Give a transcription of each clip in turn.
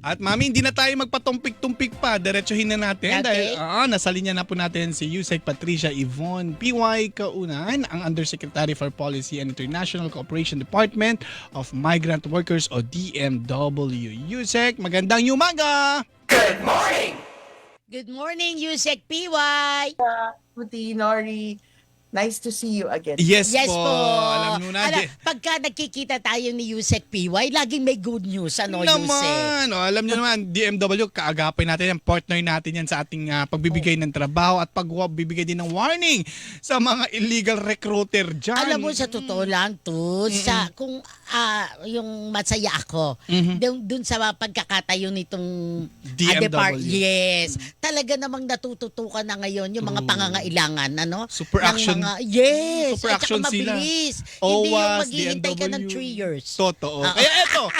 At mami, hindi na tayo magpatumpik-tumpik pa. Diretsuhin na natin Okay. dahil ah, nasa linya na po natin si Yusek Patricia Yvonne PY Kaunan, ang Undersecretary for Policy and International Cooperation Department of Migrant Workers o DMW. Yusek, magandang umaga! Good morning, Yusek PY. Puti, Nori. Nice to see you again. Yes, Yes po. po. Alam nyo na. Ala, di- pagka nagkikita tayo ni Yusek PY, laging may good news. Ano, Yusek? naman. O, alam nyo naman, DMW, kaagapay natin yan. Partner natin yan sa ating ah, pagbibigay ng trabaho at pagbibigay din ng warning sa mga illegal recruiter dyan. Alam mo, sa totoo lang, to, sa, kung ah, yung masaya ako, Mhm. dun, dun sa pagkakatayo nitong ah, DMW. depart- yes. Talaga namang natututukan na ngayon yung mga Ooh. pangangailangan, ano? Super ng action. Mga, yes. Super at saka action sila. mabilis. Hindi yung OWAS, maghihintay ka ng DMW. 3 years. Totoo. Ah. Kaya eto,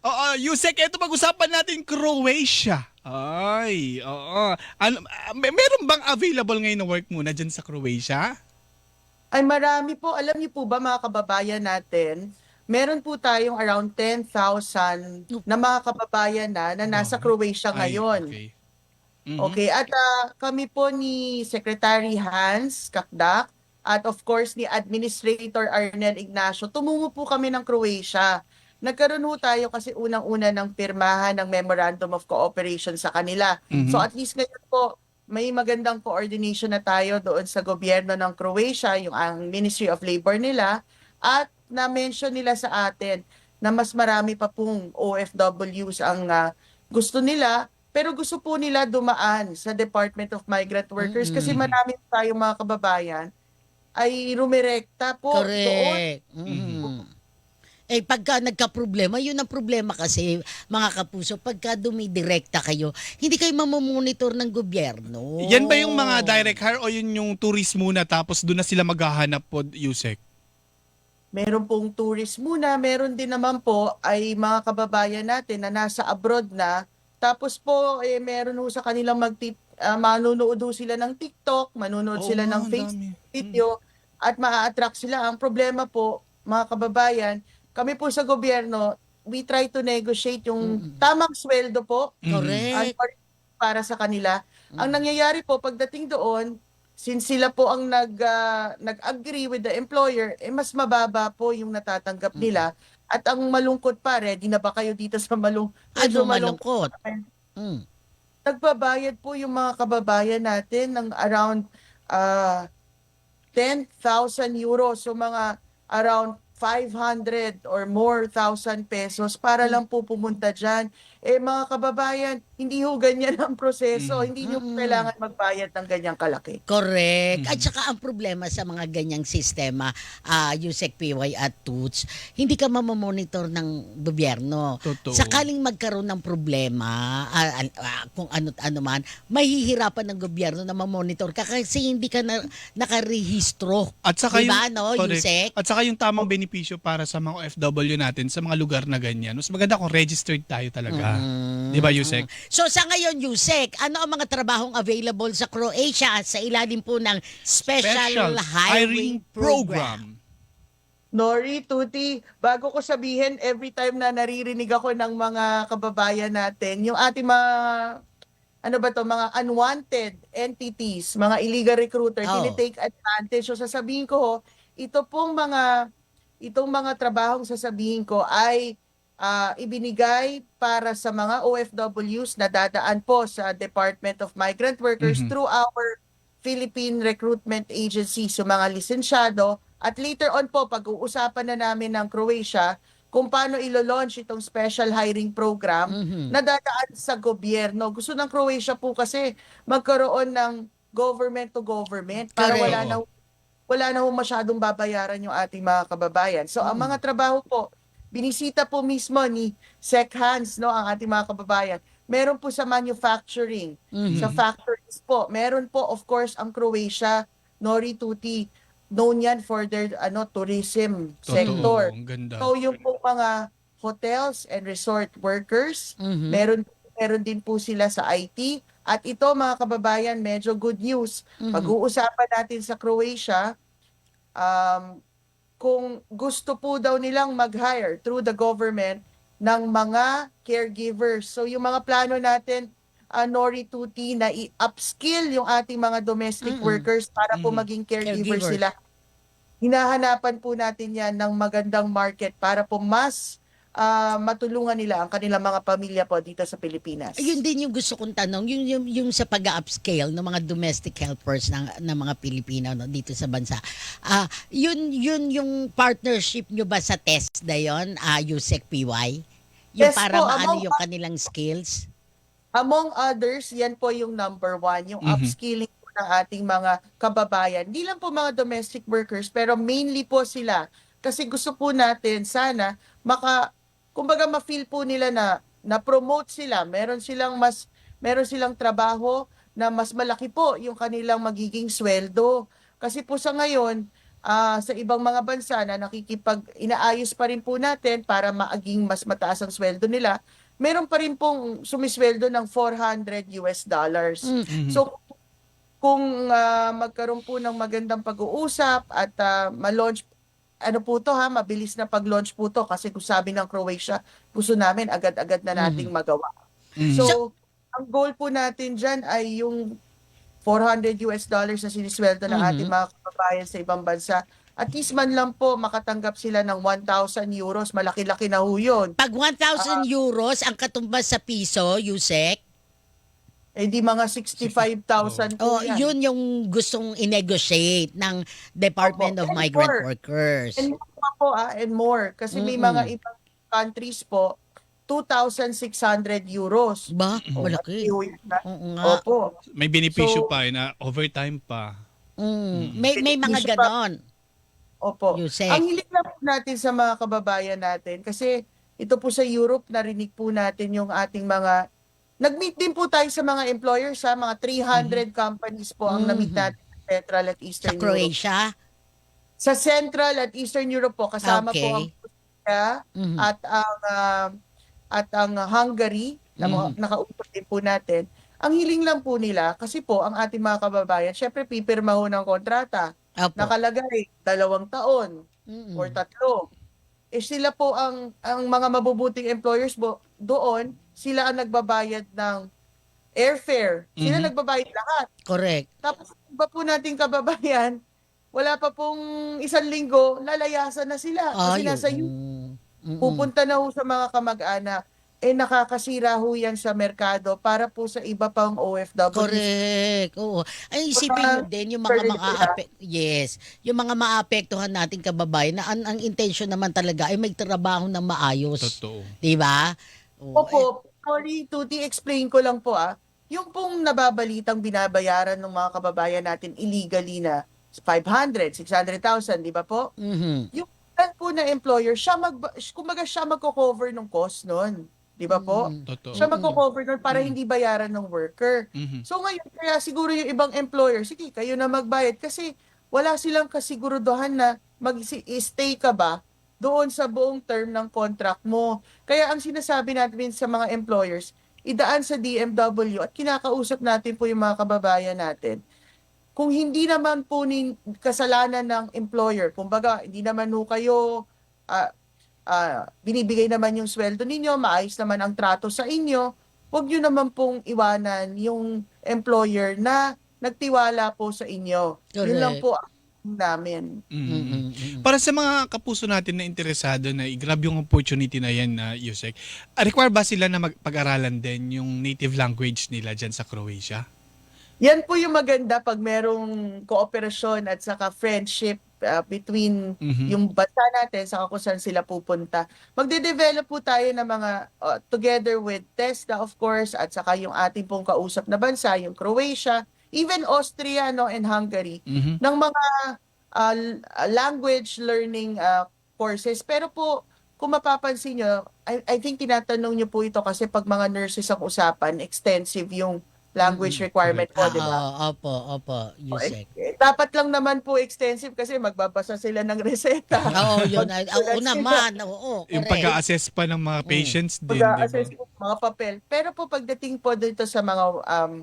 Oo, Yusek, eto pag-usapan natin Croatia. Ay, oo. Ano, may, meron bang available ngayon na work muna dyan sa Croatia? Ay marami po. Alam niyo po ba mga kababayan natin, meron po tayong around 10,000 na mga kababayan na na nasa Wow. Croatia Ay, ngayon. okay. Mhm. Okay, at ah, kami po ni Secretary Hans Kakdak at of course ni Administrator Arnel Ignacio, tumungo po kami ng Croatia. Nagkaroon ho tayo kasi unang-una ng pirmahan ng Memorandum of Cooperation sa kanila. Mhm. So at least ngayon po, may magandang coordination na tayo doon sa gobyerno ng Croatia, yung ang Ministry of Labor nila, at na-mention nila sa atin na mas marami pa pong OFWs ang ah, gusto nila, pero gusto po nila dumaan sa Department of Migrant Workers kasi Mm-mm. marami tayong mga kababayan ay rumirekta po doon. Correct. Mhm. Mhm. Eh pagka nagka-problema, yun ang problema kasi mga kapuso, pagka dumidirekta kayo, hindi kayo mamomonitor ng gobyerno. Yan ba yung mga direct hire o yun yung tourist muna tapos doon na sila maghahanap po, Yusek? Meron pong tourist muna, meron din naman po ay mga kababayan natin na nasa abroad na. Tapos po, eh, meron ho sa kanilang mag manunood ho sila ng TikTok, manunood sila Oo ng nga, Facebook dami. video at maa-attract sila. Ang problema po, mga kababayan, kami po sa gobyerno, we try to negotiate yung Mm. tamang sweldo po Mhm. Correct. at para sa kanila. Ang Mm. nangyayari po pagdating doon, since sila po ang nag ah, nag-agree with the employer, eh mas mababa po yung natatanggap nila. At ang malungkot pa, ready na ba kayo dito sa malung medyo Ano malungkot? Mm. Nagbabayad po yung mga kababayan natin ng around ah 10,000 euros. So mga around 500 or more thousand pesos para Mm. lang po pumunta dyan. Eh mga kababayan, hindi ho ganyan ang proseso. Mm. Hindi nyo Mm. kailangan magbayad ng ganyang kalaki. Correct. At Mhm. saka ang problema sa mga ganyang sistema, ah USEC PY at TUTS, hindi ka mamamonitor ng gobyerno. Totoo. Sakaling magkaroon ng problema, an- ah, kung ano't ano man, mahihirapan ng gobyerno na mamonitor ka kasi hindi ka na, nakarehistro. At saka Diba, yung, no, correct. Yusek? At saka yung tamang benepisyo para sa mga OFW natin sa mga lugar na ganyan. Mas maganda kung registered tayo talaga. Mm. Di ba, Yusek? So sa ngayon, Yusek, ano ang mga trabahong available sa Croatia sa ilalim po ng Special, Hiring, Program? Nori, Tuti, bago ko sabihin, every time na naririnig ako ng mga kababayan natin, yung ating mga, ano ba to, mga unwanted entities, mga illegal recruiter, Oh. tinitake advantage. So sasabihin ko, ito pong mga, itong mga trabahong sasabihin ko ay ah, ibinigay para sa mga OFWs na dadaan po sa Department of Migrant Workers Mhm. through our Philippine Recruitment Agency, so mga lisensyado. At later on po, pag-uusapan na namin ng Croatia kung paano ilo-launch itong special hiring program Mhm. na dadaan sa gobyerno. Gusto ng Croatia po kasi magkaroon ng government to government para Correct. wala na wala na masyadong babayaran yung ating mga kababayan. So ang Mm. mga trabaho po, binisita po mismo ni Sec Hans, no, ang ating mga kababayan. Meron po sa manufacturing, Mhm. sa factories po. Meron po of course ang Croatia, Nori Tuti, known yan for their ano tourism Totoo. sector. Ang ganda. So yung po mga hotels and resort workers, Mhm. meron meron din po sila sa IT at ito mga kababayan medyo good news. Mhm. Pag-uusapan natin sa Croatia um kung gusto po daw nilang mag-hire through the government ng mga caregivers. So yung mga plano natin, uh, Nori Tuti, na i-upskill yung ating mga domestic Mm-mm. workers para po Mm. maging caregivers Caregivers. sila. Hinahanapan po natin yan ng magandang market para po mas ah, matulungan nila ang kanilang mga pamilya po dito sa Pilipinas. Ayun din yung gusto kong tanong, yung, yung, yung sa pag-upscale ng mga domestic helpers ng, ng mga Pilipino no, dito sa bansa. Ah, yun, yun yung partnership nyo ba sa test na yun, ah, USEC PY? Yung Yes para po, maano among- yung kanilang skills? Among others, yan po yung number one, yung Mhm. upskilling po ng ating mga kababayan. Hindi lang po mga domestic workers, pero mainly po sila. Kasi gusto po natin sana maka, kumbaga ma-feel po nila na na-promote sila. Meron silang mas, meron silang trabaho na mas malaki po yung kanilang magiging sweldo. Kasi po sa ngayon, ah, sa ibang mga bansa na nakikipag inaayos pa rin po natin para maaging mas mataas ang sweldo nila, meron pa rin pong sumisweldo ng 400 US dollars. Mm. Mhm. So kung ah, magkaroon po ng magandang pag-uusap at ah, ma-launch ano po to ha, mabilis na pag-launch po to kasi kung sabi ng Croatia, gusto namin agad-agad na nating magawa. Mhm. So, ang goal po natin dyan ay yung 400 US dollars na sinisweldo ng Mhm. ating mga kababayan sa ibang bansa. At least man lang po makatanggap sila ng 1,000 euros. Malaki-laki na ho yun. Pag 1,000 euros ang katumbas sa piso, USEC, Eh di mga 65,000 po oh, yan. yun yung gustong i-negotiate ng Department Opo. of And Migrant more. Workers. And more pa po ah, and more. Kasi may Mm-mm. mga ibang countries po, 2,600 euros. Ba? Oh, Malaki. na. Oo nga. Opo. May benepisyo So- pa eh, na overtime pa. Mm. May, may mga siya pa- ganon. Opo. Yusek. Ang hiling lang po natin sa mga kababayan natin, kasi ito po sa Europe, narinig po natin yung ating mga, nag-meet din po tayo sa mga employers, sa mga 300 companies po ang na-meet Mhm. natin sa Central at Sa Eastern Europe. Croatia. Sa Central at Eastern Europe po, kasama po Okay. ang Croatia Mhm. at ang ah, at ang Hungary na mga Mhm. nakausap din po natin. Ang hiling lang po nila, kasi po ang ating mga kababayan, syempre pipirma ho ng kontrata. Opo. Nakalagay, dalawang taon. Mm-mm. or tatlo. Eh sila po ang ang mga mabubuting employers bo, doon, sila ang nagbabayad ng airfare. Sila Mhm. nagbabayad lahat. Correct. Tapos iba po nating kababayan, wala pa pong isang linggo, lalayasan na sila. Kasi Ay, nasa oo. U- Mm-mm. pupunta na ho sa mga kamag-anak. Eh nakakasira ho yan sa merkado para po sa iba pang OFW. Correct. Oo. Ay isipin nyo din yung mga ape- yes, yung mga maapektuhan nating kababayan na ang, ang intention naman talaga ay may trabaho na maayos. Totoo. 'Di ba? Oo. Opo, sorry, Tuti, explain ko lang po ah. Yung pong nababalitang binabayaran ng mga kababayan natin illegally na 500, 600,000, di ba po? Mhm. Yan po na employer, siya mag, kumbaga siya magko-cover ng cost nun. Di ba po? Mhm. Totoo. Siya magko-cover nun para hindi bayaran ng worker. Mhm. So ngayon, kaya siguro yung ibang employer, sige, kayo na magbayad kasi wala silang kasiguruduhan na mag-stay ka ba doon sa buong term ng contract mo. Kaya ang sinasabi natin sa mga employers, idaan sa DMW at kinakausap natin po yung mga kababayan natin. Kung hindi naman po nin, kasalanan ng employer, kumbaga hindi naman ho kayo ah, ah, binibigay naman yung sweldo ninyo, maayos naman ang trato sa inyo, huwag nyo naman pong iwanan yung employer na nagtiwala po sa inyo. Yun lang Correct. po ang namin. Mhm. Mhm. Mhm. Para sa mga kapuso natin na interesado na i-grab yung opportunity na yan na Yusek, ah, require ba sila na magpag-aralan din yung native language nila dyan sa Croatia? Yan po yung maganda pag merong kooperasyon at saka friendship uh, between Mhm. yung bansa natin sa kung saan sila pupunta. Magde-develop po tayo ng mga uh, together with TESDA of course at saka yung ating pong kausap na bansa, yung Croatia, even Austria no and Hungary Mhm. ng mga uh, language learning uh, courses. Pero po kung mapapansin nyo, I, I think tinatanong nyo po ito kasi pag mga nurses ang usapan, extensive yung language Mm, requirement po, Ah, di ba? oo, opo, opo, Yusek. Eh, dapat lang naman po extensive kasi magbabasa sila ng reseta. Oo, yun. ay- Oo naman. Oo, Yung correct. pag-assess pa ng mga patients din, di ba? Pag-assess po mga papel. Pero po pagdating po dito sa mga um,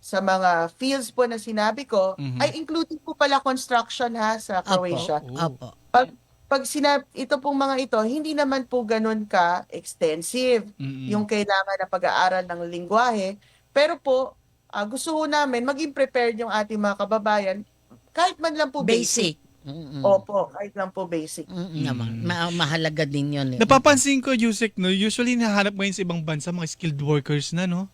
sa mga fields po na sinabi ko, Mhm. ay including po pala construction ha sa Croatia. Opo. Pag pag sinab ito pong mga ito, hindi naman po ganun ka extensive Mm-mm. yung kailangan na pag-aaral ng lingwahe. Pero po, ah, gusto ho namin maging prepared yung ating mga kababayan kahit man lang po basic. Basic. Mm-mm. Opo, kahit lang po basic. Mm-mm naman. Ma- mahalaga din yun. eh. Napapansin ko, Yusek, no, usually nahanap ngayon sa ibang bansa, mga skilled workers na, no?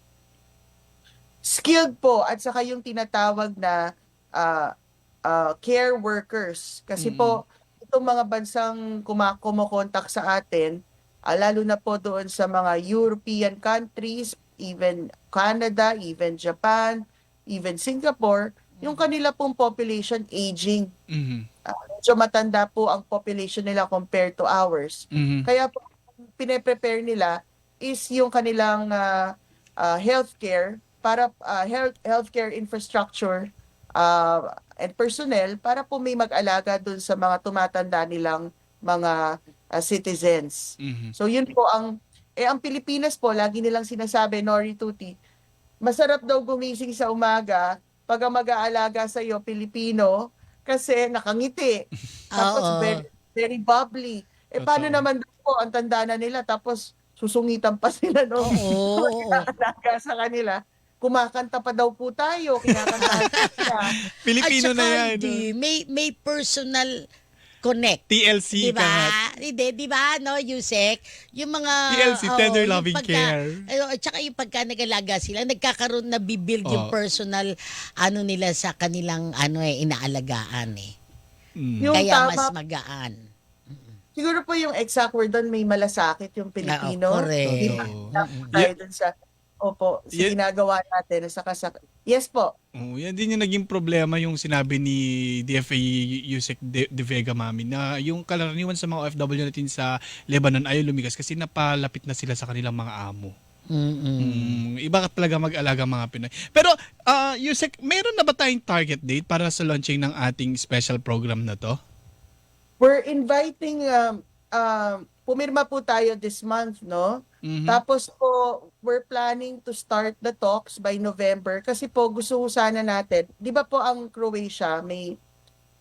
Skilled po at saka yung tinatawag na ah, ah, care workers. Kasi Mm. po, itong mga bansang kuma- kumukontak sa atin, ah, lalo na po doon sa mga European countries, even Canada, even Japan, even Singapore, yung kanila pong population aging. Mhm. Medyo matanda po ang population nila compared to ours. Mhm. Kaya po, pine-prepare nila is yung kanilang ah, ah, healthcare para ah, health healthcare infrastructure ah, and personnel para po may mag-alaga dun sa mga tumatanda nilang mga ah, citizens. Mhm. So yun po ang eh ang Pilipinas po lagi nilang sinasabi Nori Tuti, masarap daw gumising sa umaga pag ang mag-aalaga sa iyo Pilipino kasi nakangiti. Tapos very, very bubbly. Eh, paano Totoo. naman daw po, ang tanda na nila, tapos susungitan pa sila no? Oo. Alaga sa kanila. Kumakanta pa daw po tayo, kinakanta sila. Filipino At na yan. hindi, no? may, may personal connect. TLC Diba? ka Hindi, di ba, no, Yusek? Yung mga... TLC, oo, tender yung loving pagka- care. Ayun, at saka yung pagka nag-alaga sila, nagkakaroon na bibuild yung Oo. personal ano nila sa kanilang ano eh, inaalagaan eh. Mm. Yung Kaya tama- mas magaan. Siguro po yung exact word doon, may malasakit yung Pilipino. Oo, correct. Di ba? Totoo. Dapat tayo dun sa, opo, sa Yeah. ginagawa natin. Sa kasak- yes po. Oh, yan din yung naging problema yung sinabi ni DFA Yusek De, De Vega Mami na yung karaniwan sa mga OFW natin sa Lebanon ayaw lumigas kasi napalapit na sila sa kanilang mga amo. Mm-mm. Mm, iba ka talaga mag-alaga mga Pinoy. Pero ah Yusek, meron na ba tayong target date para sa launching ng ating special program na to? We're inviting, um, um, pumirma po tayo this month, no? Mhm. Tapos po, we're planning to start the talks by November kasi po gusto ko sana natin, di ba po ang Croatia may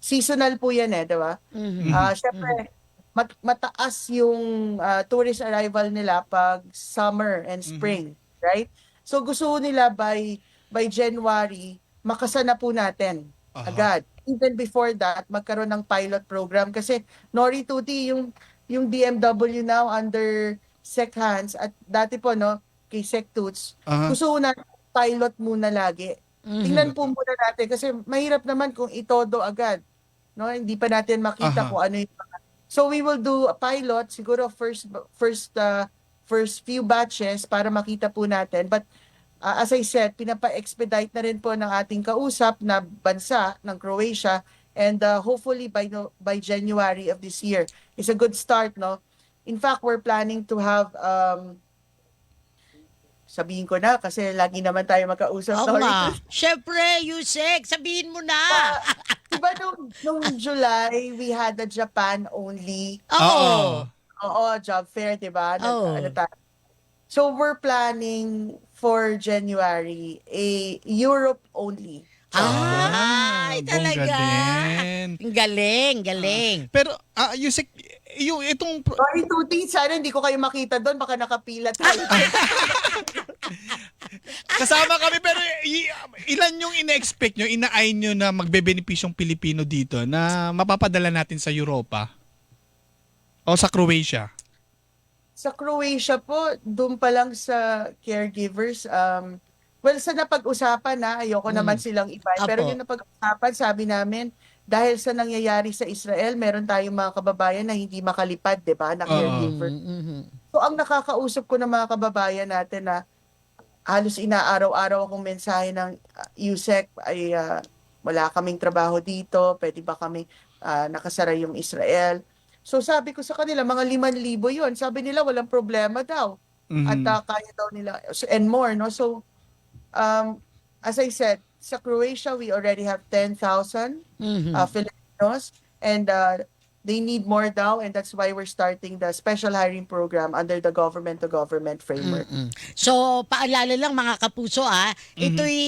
seasonal po yan eh, di ba? Mhm. Ah, syempre, mat- mataas yung ah, tourist arrival nila pag summer and spring, right? So gusto nila by by January makasana po natin Aha. agad. Even before that, magkaroon ng pilot program kasi Nori Tuti yung yung DMW now under Sec Hands at dati po no kay Sec Toots, gusto ko na pilot muna lagi. Mhm. Tingnan po muna natin kasi mahirap naman kung itodo agad. No, hindi pa natin makita Aha. kung ano yung So we will do a pilot siguro first first uh, first few batches para makita po natin. But uh, as I said, pinapa-expedite na rin po ng ating kausap na bansa ng Croatia and uh, hopefully by no, by January of this year. It's a good start, no? In fact, we're planning to have um sabihin ko na kasi lagi naman tayo magkausap Oo Sorry. nga. Siyempre, Yusek, sabihin mo na. Diba nung, nung July, we had the Japan only, Oo. oo, job fair, diba? Oo. ano tayo. So we're planning for January a Europe only. Ay, bongga talaga. din. Ang Galing, galing. Pero ah Yusek, yung itong pro- Sorry, Tuti, sana hindi ko kayo makita doon, baka nakapila tayo. kasama kami pero i- ilan yung ina-expect nyo, ina-eye nyo na magbebenepisyong Pilipino dito na mapapadala natin sa Europa? O sa Croatia? sa Croatia po, doon pa lang sa caregivers, um, well, sa napag-usapan na, ayoko Mm. naman silang iba. Pero Apo. yung napag-usapan, sabi namin, dahil sa nangyayari sa Israel, meron tayong mga kababayan na hindi makalipad, di ba, na caregiver. Mhm. So, ang nakakausap ko ng mga kababayan natin na halos inaaraw-araw akong mensahe ng uh, USEC ay uh, wala kaming trabaho dito, pwede ba kami uh, nakasara yung Israel. So sabi ko sa kanila, mga liman libo yun. Sabi nila, walang problema daw. Mhm. At uh, kaya daw nila, so, and more, no? So, um, as I said, sa Croatia, we already have 10,000 Mhm. uh, Filipinos. And uh, they need more daw and that's why we're starting the special hiring program under the government to government framework. Mm-mm. So, paalala lang mga kapuso ah, Mhm. ito'y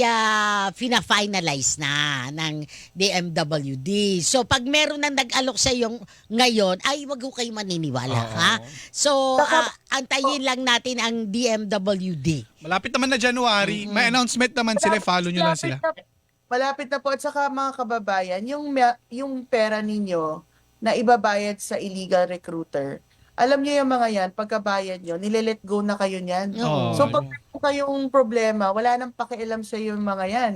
ah, fina-finalize na ng DMWD. So, pag meron nang nag-alok sa yung ngayon, ay wag ho kayo maniniwala, Oo. ha? So, Saka- ah, antayin lang natin ang DMWD. Malapit naman na January. May announcement naman sila. Follow nyo lang sila. Malapit na, malapit na po at saka mga kababayan, yung me- yung pera ninyo na ibabayad sa illegal recruiter. Alam niyo yung mga yan, pagkabayad nyo, nilelet go na kayo niyan. Oo. So pag meron kayong problema, wala nang pakialam sa yung mga yan.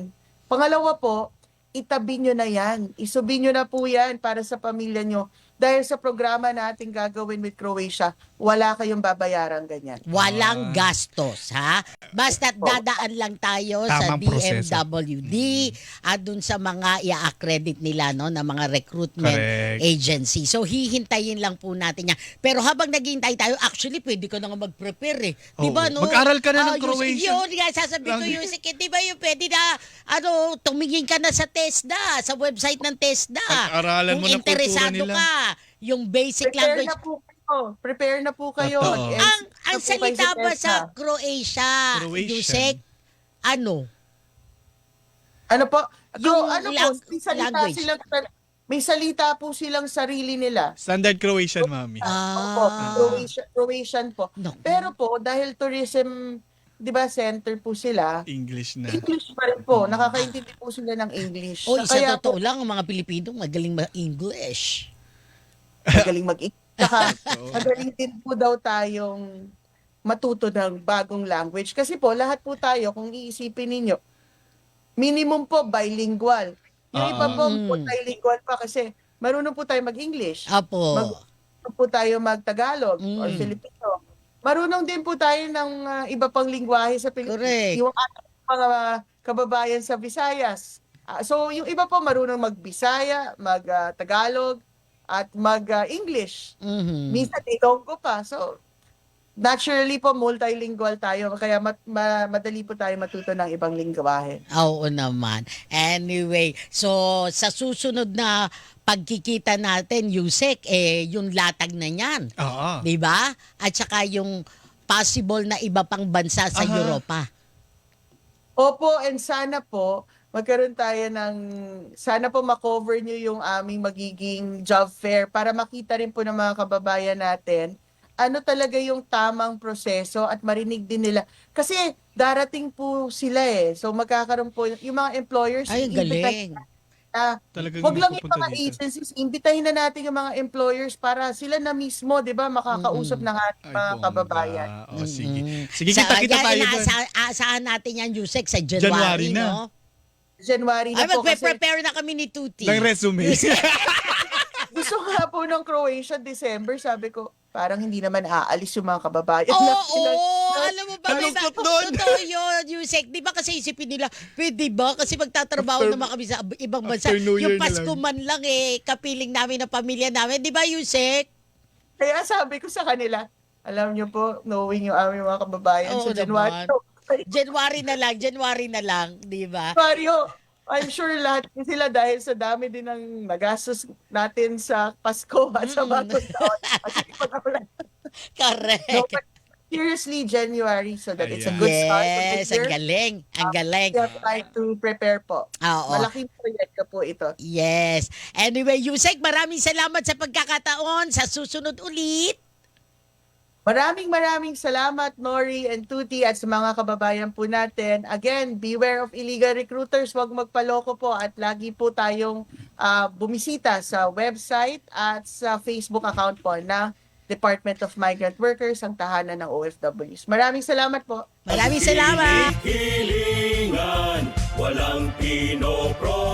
Pangalawa po, itabi nyo na yan. Isubi nyo na po yan para sa pamilya nyo. Dahil sa programa natin gagawin with Croatia, wala kayong babayaran ganyan. Walang Ah. gastos, ha? Basta dadaan lang tayo sa Tamang proseso. DMWD at dun sa mga i-accredit nila no na mga recruitment Correct. agency. So hihintayin lang po natin yan. Pero habang naghihintay tayo, actually pwede ka na nga mag-prepare eh. 'Di ba Oo. no? Mag-aral ka na ng Ah, yun- Croatian. Yun, nga sasabihin ko Lang- yung sige, 'di ba yung pwede na ano, tumingin ka na sa TESDA, sa website ng TESDA. Pag-aralan mo Kung na kultura interesado nila. ka, yung basic Prepare language na po kayo. Prepare na po kayo. Totoo. Yes, ang ang na po kayo salita ba sa Croatia, Croatian. Yusek, ano? Ano po? Yung Yung ano po, lang- may salita language. silang may salita po silang sarili nila. Standard Croatian, mami. Opo, Ah. Croatian, Croatian po. No. Pero po, dahil tourism, di ba, center po sila, English na. English pa rin po. Nakakaintindi po sila ng English. O, isa Kaya totoo po, lang, ang mga Pilipino magaling mag-English. magaling mag-English. Saka, magaling din po daw tayong matuto ng bagong language. Kasi po, lahat po tayo, kung iisipin ninyo, minimum po bilingual. Yung iba po, Mm. multilingual pa kasi marunong po tayo mag-English. Apo. Mag- Marunong po tayo mag-Tagalog or Mm. Filipino. Marunong din po tayo ng ah, iba pang lingwahe sa Pilipinas. Correct. Yung ating mga kababayan sa Visayas. Ah, so, yung iba po marunong mag-Bisaya, mag-Tagalog, at mag-English. Mhm. Minsan, Ilonggo pa. So, naturally po, multilingual tayo. Kaya mat- ma- madali po tayo matuto ng ibang lingwahe. Oo naman. Anyway, so sa susunod na pagkikita natin, Yusek, eh, yung latag na niyan. Oo. Di ba? At saka yung possible na iba pang bansa sa Aha. Europa. Opo, and sana po, magkaroon tayo ng, sana po makover nyo yung aming magiging job fair para makita rin po ng mga kababayan natin ano talaga yung tamang proseso at marinig din nila. Kasi darating po sila eh. So magkakaroon po, yung mga employers, Ay, galing. na Talagang Wag lang yung mga dito. agencies, imbitahin na natin yung mga employers para sila na mismo, 'di ba, makakausap ng ating mga kababayan. Oh, sige. Sige, Sa- kita-kita yan, tayo doon. Aasahan natin yan, Yusek, sa January January, na. no? January Ay, na po kasi magpe-prepare na kami ni Tuti. Ng resume. gusto nga po ng Croatia December, sabi ko, parang hindi naman aalis yung mga kababayan Oo, natin. oo, alam mo ba, may ba, lungkot nun. totoo yun, Yusek. Di ba kasi isipin nila, pwede ba? Kasi magtatrabaho After- naman kami sa ibang bansa. after New Year Yung na Pasko lang. man lang eh, kapiling namin ng pamilya namin. Di ba, Yusek? Kaya sabi ko sa kanila, alam niyo po, knowing yung aming mga kababayan Oo sa January. naman. January na lang, January na lang, di ba? Mario, I'm sure lahat sila dahil sa dami din ng nagastos natin sa Pasko at sa Mm. bagong taon. Kasi pag- Correct. No, but seriously, January, so that it's a Ayan. good start for Yes, ang galing. Ang galing. We have time to prepare po. Oo. Malaking proyekto po ito. Yes. Anyway, Yusek, maraming salamat sa pagkakataon. Sa susunod ulit. Maraming maraming salamat, Nori and Tuti, at sa mga kababayan po natin. Again, beware of illegal recruiters. Huwag magpaloko po at lagi po tayong ah, bumisita sa website at sa Facebook account po ng Department of Migrant Workers, ang tahanan ng OFWs. Maraming salamat po. Maraming salamat. Hilingan, walang pinopro